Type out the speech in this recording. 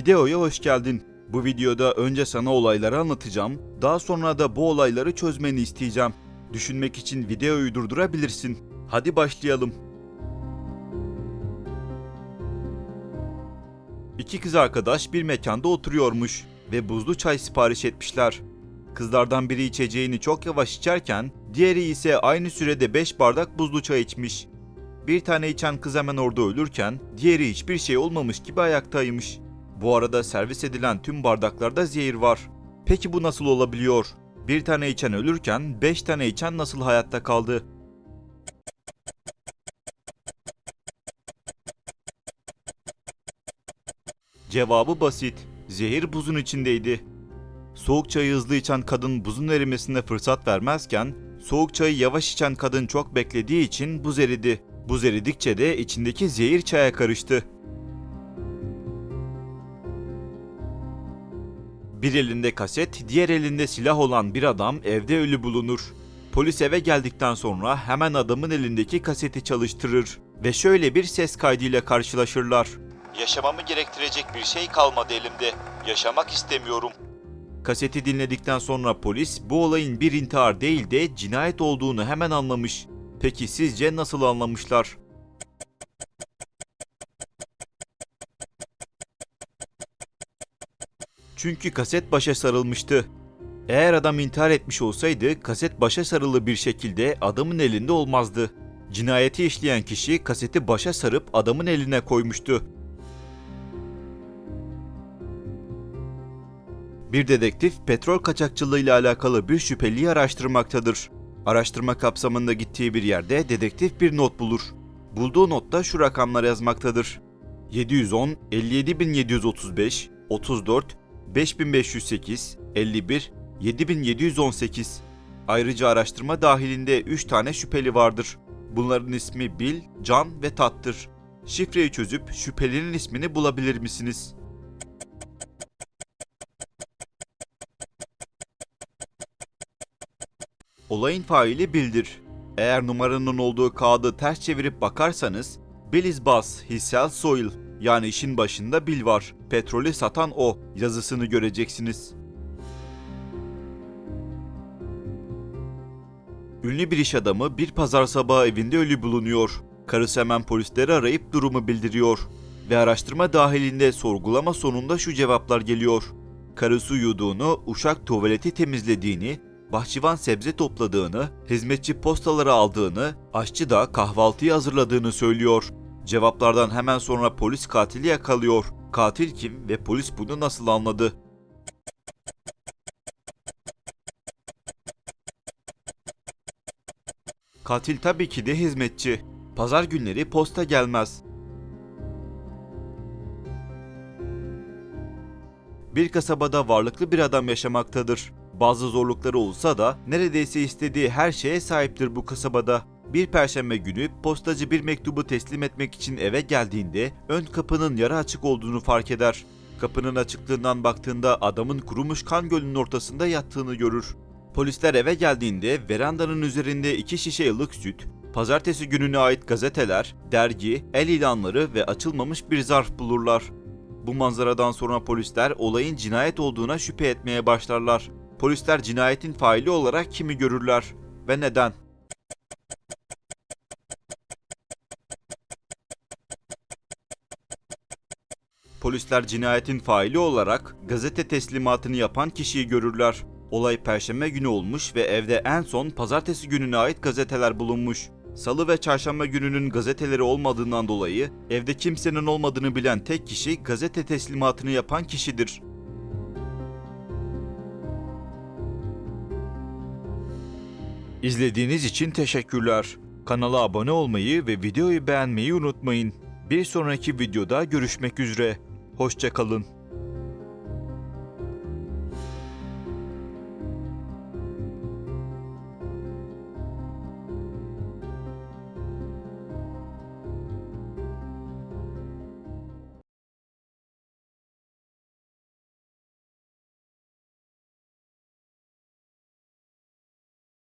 Videoya hoş geldin. Bu videoda önce sana olayları anlatacağım, daha sonra da bu olayları çözmeni isteyeceğim. Düşünmek için videoyu durdurabilirsin. Hadi başlayalım. İki kız arkadaş bir mekanda oturuyormuş ve buzlu çay sipariş etmişler. Kızlardan biri içeceğini çok yavaş içerken, diğeri ise aynı sürede 5 bardak buzlu çay içmiş. Bir tane içen kız hemen orada ölürken, diğeri hiçbir şey olmamış gibi ayaktaymış. Bu arada servis edilen tüm bardaklarda zehir var. Peki bu nasıl olabiliyor? Bir tane içen ölürken 5 tane içen nasıl hayatta kaldı? Cevabı basit. Zehir buzun içindeydi. Soğuk çayı hızlı içen kadın buzun erimesine fırsat vermezken, soğuk çayı yavaş içen kadın çok beklediği için buz eridi. Buz eridikçe de içindeki zehir çaya karıştı. Bir elinde kaset, diğer elinde silah olan bir adam evde ölü bulunur. Polis eve geldikten sonra hemen adamın elindeki kaseti çalıştırır ve şöyle bir ses kaydıyla karşılaşırlar. Yaşamamı gerektirecek bir şey kalmadı elimde. Yaşamak istemiyorum. Kaseti dinledikten sonra polis bu olayın bir intihar değil de cinayet olduğunu hemen anlamış. Peki sizce nasıl anlamışlar? Çünkü kaset başa sarılmıştı. Eğer adam intihar etmiş olsaydı kaset başa sarılı bir şekilde adamın elinde olmazdı. Cinayeti işleyen kişi kaseti başa sarıp adamın eline koymuştu. Bir dedektif petrol kaçakçılığı ile alakalı bir şüpheliyi araştırmaktadır. Araştırma kapsamında gittiği bir yerde dedektif bir not bulur. Bulduğu notta şu rakamlar yazmaktadır. 710, 57735, 34, 5508, 51, 7718. Ayrıca araştırma dahilinde 3 tane şüpheli vardır. Bunların ismi Bill, Can ve Tat'tır. Şifreyi çözüp şüphelinin ismini bulabilir misiniz? Olayın faili Bill'dir. Eğer numaranın olduğu kağıdı ters çevirip bakarsanız Bill is boss, he sells soil yani işin başında Bill var, petrolü satan o yazısını göreceksiniz. Ünlü bir iş adamı bir pazar sabahı evinde ölü bulunuyor. Karısı hemen polisleri arayıp durumu bildiriyor. Ve araştırma dahilinde sorgulama sonunda şu cevaplar geliyor. Karısı uyuduğunu, uşak tuvaleti temizlediğini, bahçıvan sebze topladığını, hizmetçi postaları aldığını, aşçı da kahvaltıyı hazırladığını söylüyor. Cevaplardan hemen sonra polis katili yakalıyor. Katil kim ve polis bunu nasıl anladı? Katil tabii ki de hizmetçi. Pazar günleri posta gelmez. Bir kasabada varlıklı bir adam yaşamaktadır. Bazı zorlukları olsa da neredeyse istediği her şeye sahiptir bu kasabada. Bir perşembe günü postacı bir mektubu teslim etmek için eve geldiğinde ön kapının yarı açık olduğunu fark eder. Kapının açıklığından baktığında adamın kurumuş kan gölünün ortasında yattığını görür. Polisler eve geldiğinde verandanın üzerinde iki şişe ılık süt, pazartesi gününe ait gazeteler, dergi, el ilanları ve açılmamış bir zarf bulurlar. Bu manzaradan sonra polisler olayın cinayet olduğuna şüphe etmeye başlarlar. Polisler cinayetin faili olarak kimi görürler ve neden? Polisler cinayetin faili olarak gazete teslimatını yapan kişiyi görürler. Olay perşembe günü olmuş ve evde en son pazartesi gününe ait gazeteler bulunmuş. Salı ve çarşamba gününün gazeteleri olmadığından dolayı evde kimsenin olmadığını bilen tek kişi gazete teslimatını yapan kişidir. İzlediğiniz için teşekkürler. Kanala abone olmayı ve videoyu beğenmeyi unutmayın. Bir sonraki videoda görüşmek üzere. Hoşçakalın.